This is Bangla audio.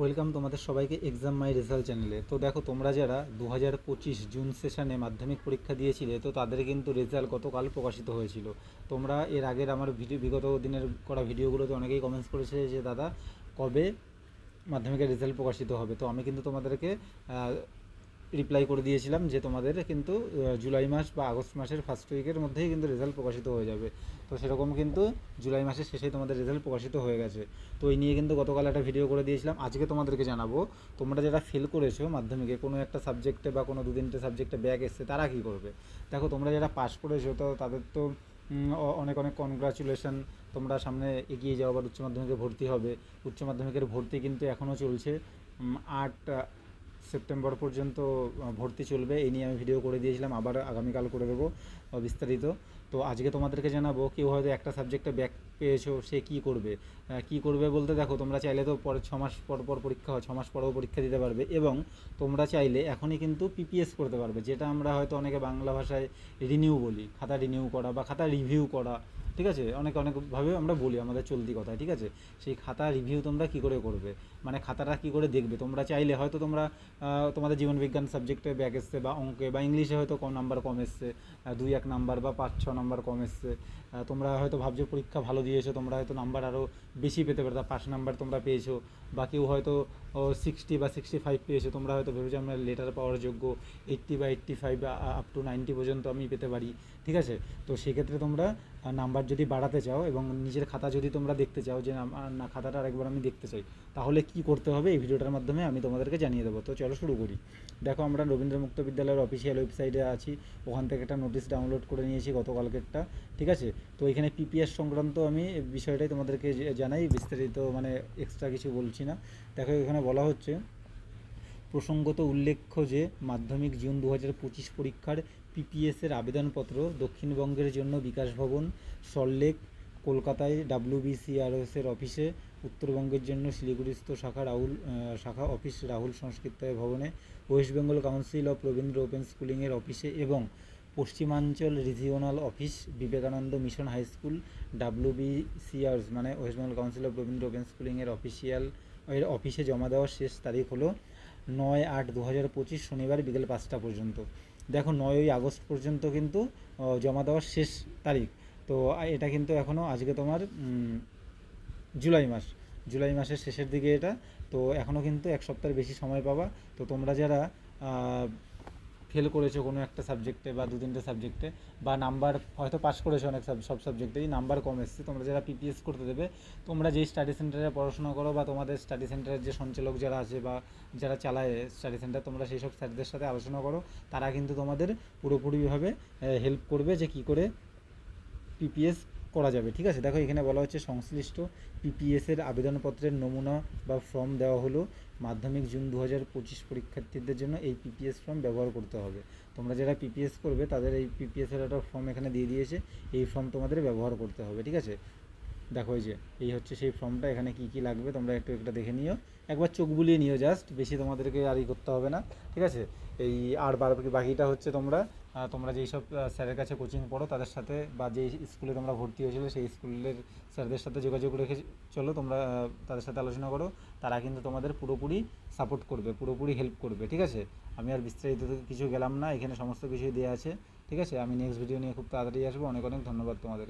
ওয়েলকাম তোমাদের সবাইকে এক্সাম মাই রেজাল্ট চ্যানেলে তো দেখো, তোমরা যারা দু হাজার পঁচিশ জুন সেশনে মাধ্যমিক পরীক্ষা দিয়েছিলে, তো তাদের কিন্তু রেজাল্ট গতকাল প্রকাশিত হয়েছিল। তোমরা এর আগের আমার ভিডিও, বিগত দিনের করা ভিডিওগুলোতে অনেকেই কমেন্টস করেছে যে, দাদা, কবে মাধ্যমিকের রেজাল্ট প্রকাশিত হবে? তো আমি কিন্তু তোমাদেরকে রিপ্লাই করে দিয়েছিলাম যে তোমাদের কিন্তু জুলাই মাস বা আগস্ট মাসের ফার্স্ট উইকের মধ্যেই কিন্তু রেজাল্ট প্রকাশিত হয়ে যাবে। তো সেরকম কিন্তু জুলাই মাসের শেষেই তোমাদের রেজাল্ট প্রকাশিত হয়ে গেছে। তো এই নিয়ে কিন্তু গতকাল একটা ভিডিও করে দিয়েছিলাম। আজকে তোমাদেরকে জানাব, তোমরা যারা ফেল করেছ মাধ্যমিকে, কোনো একটা সাবজেক্টে বা কোনো দু তিনটে সাবজেক্টে ব্যাক এসছে, তারা কী করবে? দেখো, তোমরা যারা পাস করেছ, তো তাদের তো অনেক অনেক কনগ্রাচুলেশন তোমরা সামনে এগিয়ে যাও, আবার উচ্চ মাধ্যমিকে ভর্তি হবে। উচ্চ মাধ্যমিকের ভর্তি কিন্তু এখনও চলছে আট সেপ্টেম্বর পর্যন্ত ভর্তি চলবে। এই নিয়ে আমি ভিডিও করে দিয়েছিলাম, আবার আগামীকাল করে দেবো বিস্তারিত। তো আজকে তোমাদেরকে জানাব, কেউ হয়তো একটা সাবজেক্টে ব্যাক পেয়েছ, সে কী করবে? কী করবে বলতে দেখো, তোমরা চাইলে তো পরে ছ মাস পর পর পরীক্ষা হয়, ছ মাস পরেও পরীক্ষা দিতে পারবে এবং তোমরা চাইলে এখনই কিন্তু পিপিএস করতে পারবে, যেটা আমরা হয়তো অনেকে বাংলা ভাষায় রিনিউ বলি, খাতা রিনিউ করা বা খাতা রিভিউ করা। ঠিক আছে? অনেক অনেকভাবে আমরা বলি আমাদের চলতি কথায়, ঠিক আছে? সেই খাতা রিভিউ তোমরা কী করে করবে? মানে খাতাটা কী করে দেখবে? তোমরা চাইলে হয়তো তোমরা তোমাদের জীবনবিজ্ঞান সাবজেক্টে ব্যাক এসছে বা অঙ্কে বা ইংলিশে হয়তো কম নাম্বার কম এসছে দুই এক নাম্বার বা পাঁচ, ছ নাম্বার কম এসছে তোমরা হয়তো ভাবছ পরীক্ষা ভালো দিয়েছ, তোমরা হয়তো নাম্বার আরও বেশি পেতে পারো পাঁচ নাম্বার তোমরা পেয়েছ বা কেউ হয়তো সিক্সটি বা সিক্সটি ফাইভ পেয়েছ, তোমরা হয়তো ভেবেছো আমরা লেটার পাওয়ার যোগ্য এইট্টি বা eighty five up to ninety পর্যন্ত আমি পেতে পারি, ঠিক আছে? তো সেক্ষেত্রে তোমরা নাম্বার যদি বাড়াতে চাও এবং নিজের খাতা যদি তোমরা দেখতে চাও যে না- খাতাটা আরেকবার আমি দেখতে চাই, তাহলে কি করতে হবে? এই ভিডিওটার মাধ্যমে আমি তোমাদেরকে জানিয়ে দেবো। তো চলো শুরু করি। দেখো, আমরা রবীন্দ্র মুক্ত বিদ্যালয়ের অফিসিয়াল ওয়েবসাইটে আছি। ওখান থেকে একটা নোটিশ ডাউনলোড করে নিয়েছি গতকালকেরটা, ঠিক আছে? তো এখানে পিপিএস সংক্রান্ত আমি বিষয়টাই তোমাদেরকে জানাই, বিস্তারিত মানে এক্সট্রা কিছু বলছি না। দেখো, এখানে বলা হচ্ছে প্রসঙ্গত উল্লেখ্য যে, মাধ্যমিক জুন দু হাজার পঁচিশ পরীক্ষার পিপিএসের আবেদনপত্র দক্ষিণবঙ্গের জন্য বিকাশ ভবন সল্টলেক কলকাতায় ডাব্লিউবিসিআরএস এর অফিসে, উত্তরবঙ্গের জন্য শিলিগুড়িস্থ শাখা রাহুল শাখা অফিস রাহুল সংস্কৃতায় ভবনে, West Bengal council of Rabindra open স্কুলিংয়ের অফিসে এবং পশ্চিমাঞ্চল regional office Vivekananda mission high school ডাব্লিউবিসিআরস মানে West Bengal council of Rabindra open স্কুলিংয়ের official, এর অফিসে জমা দেওয়ার শেষ তারিখ হলো নয় আট দু হাজার পঁচিশ শনিবার বিকেল পাঁচটা পর্যন্ত। দেখো নয়ই আগস্ট পর্যন্ত কিন্তু জমা দেওয়ার শেষ তারিখ। তো এটা কিন্তু এখনও আজকে তোমার জুলাই মাস। জুলাই মাসের শেষের দিকে এটা। তো এখনও কিন্তু এক সপ্তাহের বেশি সময় পাবা। তো তোমরা যারা ফেল করেছ কোনো একটা সাবজেক্টে বা দু তিনটে সাবজেক্টে বা নাম্বার হয়তো পাস করেছ অনেক সব সাবজেক্টেই নাম্বার কম এসছে, তোমরা যারা পিপিএস করতে দেবে, তোমরা যেই স্টাডি সেন্টারে পড়াশোনা করো বা তোমাদের স্টাডি সেন্টারের যে সঞ্চালক যারা আছে বা যারা চালায় স্টাডি সেন্টার তোমরা সেই সব স্যারদের সাথে আলোচনা করো, তারা কিন্তু তোমাদের পুরোপুরিভাবে হেল্প করবে যে কী করে পিপিএস করা যাবে, ঠিক আছে? দেখো, এখানে বলা হচ্ছে সংশ্লিষ্ট পিপিএসের আবেদনপত্রের নমুনা বা ফর্ম দেওয়া হলো। মাধ্যমিক জুন দু হাজার পঁচিশ পরীক্ষার্থীদের জন্য এই পিপিএস ফর্ম ব্যবহার করতে হবে। তোমরা যারা পিপিএস করবে, তাদের এই পিপিএসের একটা ফর্ম এখানে দিয়ে দিয়েছে। এই ফর্ম তোমাদের ব্যবহার করতে হবে, ঠিক আছে? দেখো, এই যে, এই হচ্ছে সেই ফর্মটা এখানে কি কি লাগবে তোমরা একটু, একটা দেখে নিও। একবার চোখ বুলিয়ে নিও জাস্ট বেশি তোমাদেরকে আর ই করতে হবে না, ঠিক আছে? এই আর বার বাকিটা হচ্ছে তোমরা তোমরা যেই সব স্যারের কাছে কোচিং পড়ো, তাদের সাথে বা যেই স্কুলে তোমরা ভর্তি হয়েছিলো, সেই স্কুলের স্যারদের সাথে যোগাযোগ রেখে চলো, তোমরা তাদের সাথে আলোচনা করো। তারা কিন্তু তোমাদের পুরোপুরি সাপোর্ট করবে, পুরোপুরি হেল্প করবে, ঠিক আছে? আমি আর বিস্তারিত কিছু গেলাম না, এখানে সমস্ত কিছুই দেওয়া আছে, ঠিক আছে? আমি নেক্সট ভিডিও নিয়ে খুব তাড়াতাড়ি আসব। অনেক অনেক ধন্যবাদ তোমাদের।